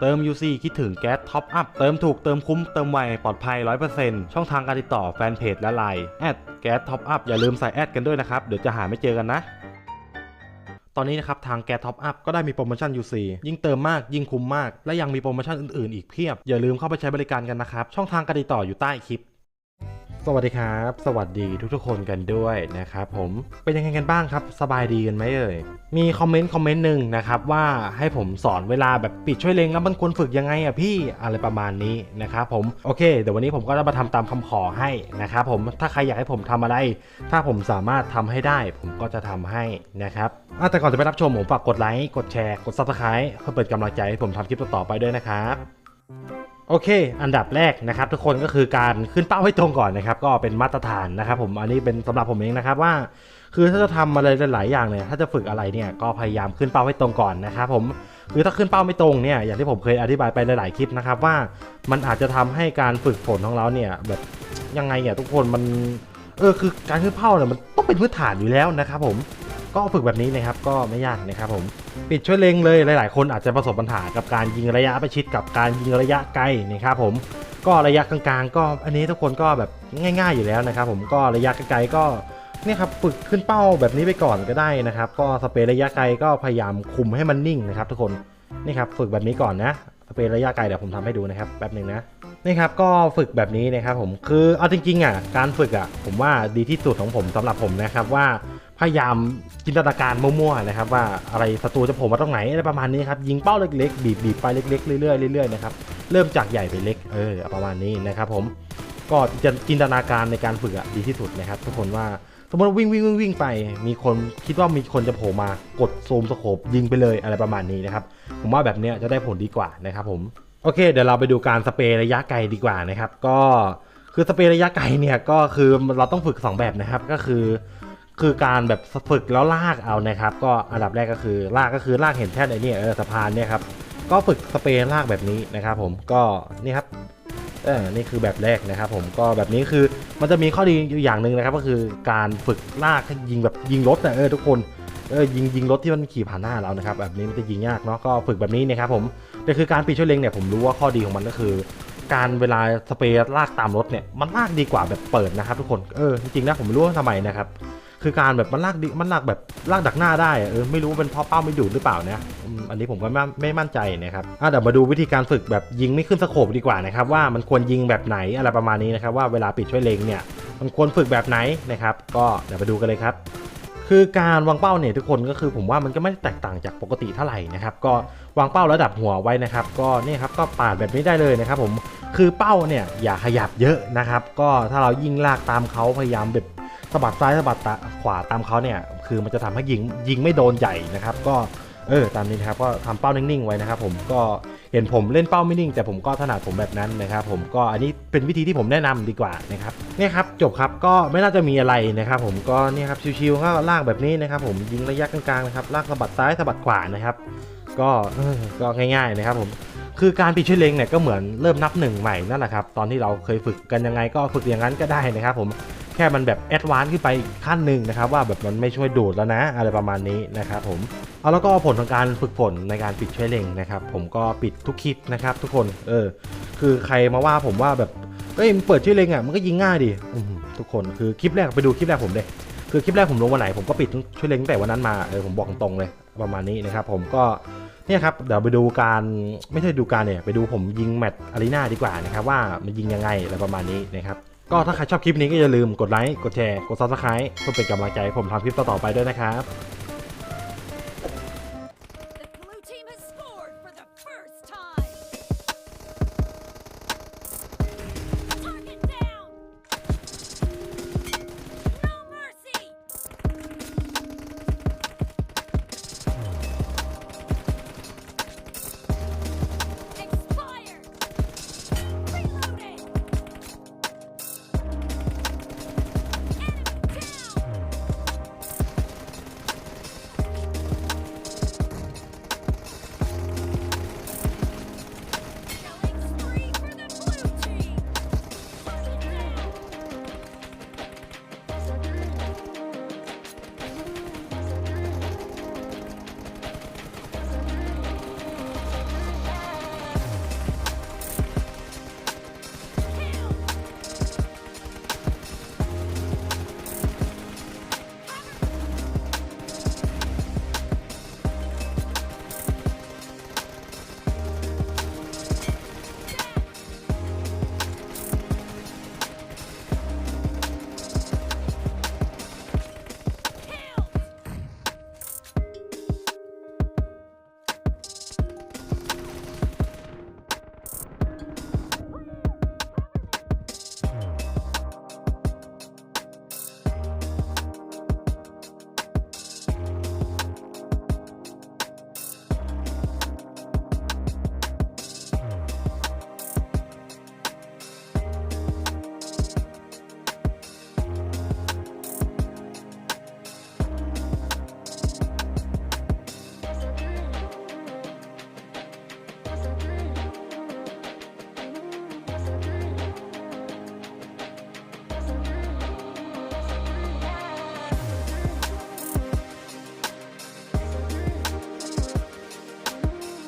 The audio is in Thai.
เติม UC คิดถึงแก๊สท็อปอัพเติมถูกเติมคุ้มเติมไวปลอดภัย 100%ช่องทางการติดต่อแฟนเพจและไลน์แอดแก๊สท็อปอัพอย่าลืมใส่แอดกันด้วยนะครับ เดี๋ยวจะหาไม่เจอกันนะตอนนี้นะครับทางแก๊สท็อปอัพก็ได้มีโปรโมชั่น UC ยิ่งเติมมากยิ่งคุ้มมาก และยังมีโปรโมชั่นอื่นๆ อีกเพียบ อย่าลืมเข้าไปใช้บริการกันนะครับ ช่องทางการติดต่ออยู่ใต้คลิป สวัสดีครับ สวัสดีทุกๆคนกันด้วยนะครับผมเป็นยังไงกันบ้างครับ สบายดีกันไหมเอ่ยมีคอมเมนต์คอมเมนต์หนึ่งนะครับว่าให้ผมสอนเวลาแบบปิดช่วยเล็งแล้วมันควรฝึกยังไงอะพี่อะไรประมาณนี้นะครับผมโอเคเดี๋ยววันนี้ผมก็จะมาทำตามคำขอให้นะครับผมถ้าใครอยากให้ผมทำอะไร ถ้าผมสามารถทำให้ได้ ผมก็จะทำให้นะครับแต่ก่อนจะไปรับชมผมฝากกดไลค์กดแชร์กด subscribe เพื่อเป็นกำลังใจให้ผมทำคลิปต่อๆไปด้วยนะครับ โอเค อันดับแรกนะครับทุกคนก็คือการขึ้นเป้าให้ตรงก่อนนะครับ ก็เป็นมาตรฐานนะครับ ผมอันนี้เป็นสำหรับผมเองนะครับว่า คือถ้าจะทำอะไรหลายๆอย่างเนี่ยถ้าจะฝึกอะไรเนี่ยก็พยายามขึ้นเป้าให้ตรงก่อนนะครับผมคือถ้าขึ้นเป้าไม่ตรงเนี่ยอย่างที่ผมเคยอธิบายไปหลายๆคลิปนะครับว่ามันอาจจะทำให้การฝึกฝนของเราเนี่ยแบบยังไงเนี่ยทุกคนมันเออคือการขึ้นเป้าเนี่ยมันต้องเป็นพื้นฐานอยู่แล้วนะครับผมก็ฝึกแบบนี้นะครับก็ไม่ยากนะครับผม ปิดช่วยเล็งเลยหลาย ๆ คนอาจจะประสบปัญหากับการยิงระยะประชิดกับการยิงระยะไกลนะครับผมก็ระยะกลางๆ ก็อันนี้ทุกคนก็แบบง่าย ๆ อยู่แล้วนะครับผมก็ระยะไกลๆก็เนี่ยครับฝึกขึ้นเป้าแบบนี้ไปก่อนก็ได้นะครับ ก็สเปรย์ระยะไกลก็พยายามคุมให้มันนิ่งนะครับทุกคนนี่ครับฝึกแบบนี้ก่อนนะสเปรย์ระยะไกลเดี๋ยวผมทำให้ดูนะครับแป๊บหนึ่งนะนี่ครับก็ฝึกแบบนี้นะครับผมคือเอาจริงๆอะการฝึกอะผมว่าดีที่สุดของผมสำหรับผมนะครับว่า พยายามจินตนาการมั่วๆนะครับว่าอะไรศัตรูจะโผล่มาตรงไหนอะไรประมาณนี้ครับยิงเป้าเล็กๆ บีบบีบไปเล็กๆเรื่อยๆเรื่อยๆนะครับเริ่มจากใหญ่ไปเล็กเออประมาณนี้นะครับผมก็จะจินตนาการในการฝึกอะดีที่สุดนะครับ ทุกคนว่าสมมติวิ่งวิ่งวิ่งวิ่งไป มีคนคิดว่ามีคนจะโผล่มากดซูมสโคปยิงไปเลยอะไรประมาณนี้นะครับผมว่าแบบเนี้ยจะได้ผลดีกว่านะครับผมโอเค เดี๋ยวเราไปดูการสเปรย์ระยะไกลดีกว่านะครับ ก็คือสเปรย์ระยะไกลเนี่ยก็คือเราต้องฝึกสองแบบนะครับ ก็คือ คือการแบบฝึกแล้วลากเอานะครับ ก็อันดับแรกก็คือลากก็คือลากเห็นแท่นไอ้นี่เออสะพานเนี่ยครับก็ฝึกสเปรย์ลากแบบนี้นะครับผมก็นี่ครับเออนี่คือแบบแรกนะครับ ผมก็แบบนี้คือมันจะมีข้อดีอยู่อย่างหนึ่งนะครับ ก็คือการฝึกลากยิงแบบยิงรถนะเออทุกคนเออยิงยิงรถที่มันขี่ผ่านหน้าเรานะครับแบบนี้มันจะยิงยากเนาะก็ฝึกแบบนี้นะครับผมแต่คือการปีช่วยเล็งเนี่ยผมรู้ว่าข้อดีของมันก็คือ การเวลาสเปรย์ลากตามรถเนี่ยมันลากดีกว่าแบบเปิดนะครับ ทุกคนเออจริงๆนะผมไม่รู้ว่าทำไมนะครับ คือการแบบมันลากดิมันลากแบบลากดักหน้าได้เออไม่รู้ว่าเป็นเพราะเป้าไม่ดูดหรือเปล่านะอันนี้ผมก็ไม่ไม่มั่นใจนะครับอะเดี๋ยวมาดูวิธีการฝึกแบบยิงไม่ขึ้นสโคปดีกว่านะครับว่ามันควรยิงแบบไหนอะไรประมาณนี้นะครับว่าเวลาปิดช่วยเล็งเนี่ยมันควรฝึกแบบไหนนะครับ ก็เดี๋ยวไปดูกันเลยครับคือการวางเป้าเนี่ยทุกคนก็คือผมว่ามันก็ไม่แตกต่างจากปกติเท่าไหร่นะครับก็วางเป้าระดับหัวไว้นะครับ ก็เนี่ยครับก็ปาดแบบนี้ได้เลยนะครับผมคือเป้าเนี่ยอย่าขยับเยอะนะครับ ก็ถ้าเรายิงลากตามเขาพยายามแบบ สะบัดซ้ายสะบัดตะขวาตามเขาเนี่ย คือมันจะทำให้ยิงยิงไม่โดนใหญ่นะครับ ก็เออตามนี้นะครับก็ทำเป้านิ่งๆไว้นะครับ ผมก็เห็นผมเล่นเป้าไม่นิ่ง แต่ผมก็ถนัดผมแบบนั้นนะครับ ผมก็อันนี้เป็นวิธีที่ผมแนะนำดีกว่านะครับเนี่ยครับจบครับก็ไม่น่าจะมีอะไรนะครับ ผมก็เนี่ยครับชิวๆก็ลากแบบนี้นะครับ ผมยิงระยะกลางๆนะครับลากสะบัดซ้ายสะบัดขวานะครับ ก็ก็ง่ายๆนะครับ ผมคือการปิดช่วยเลงเนี่ยก็เหมือนเริ่มนับหนึ่งใหม่นั่นแหละครับตอนที่เราเคยฝึกกันยังไงก็ฝึกอย่างนั้นก็ได้นะครับ ผม แค่มันแบบแอดวานซ์ขึ้นไปอีกขั้นหนึ่งนะครับว่าแบบมันไม่ช่วยดูดแล้วนะ อะไรประมาณนี้นะครับผมเอาแล้วก็ผลของการฝึกฝนในการปิดช่วยเล็งนะครับ ผมก็ปิดทุกคลิปนะครับ ทุกคนเออคือใครมาว่าผมว่าแบบเอ้ยมึงเปิดช่วยเล็งอะมันก็ยิงง่ายดิทุกคนคือคลิปแรกไปดูคลิปแรกผมเลยคือคลิปแรกผมลงวันไหนผมก็ปิดช่วยเล็งตั้งแต่วันนั้นมาเออผมบอกตรงๆเลยประมาณนี้นะครับ ผมก็เนี่ยครับเดี๋ยวไปดูการไม่ใช่ดูการเนี่ยไปดูผมยิงแมตช์อารีนาดีกว่านะครับว่ามันยิงยังไงอะไรประมาณนี้นะครับ ก็ถ้าใครชอบคลิปนี้ก็อย่าลืมกดไลค์ กดแชร์ กดซับสไคร b e เพื่อเป็นกำลังใจให้ผมทำคลิปต่อๆไปด้วยนะครับ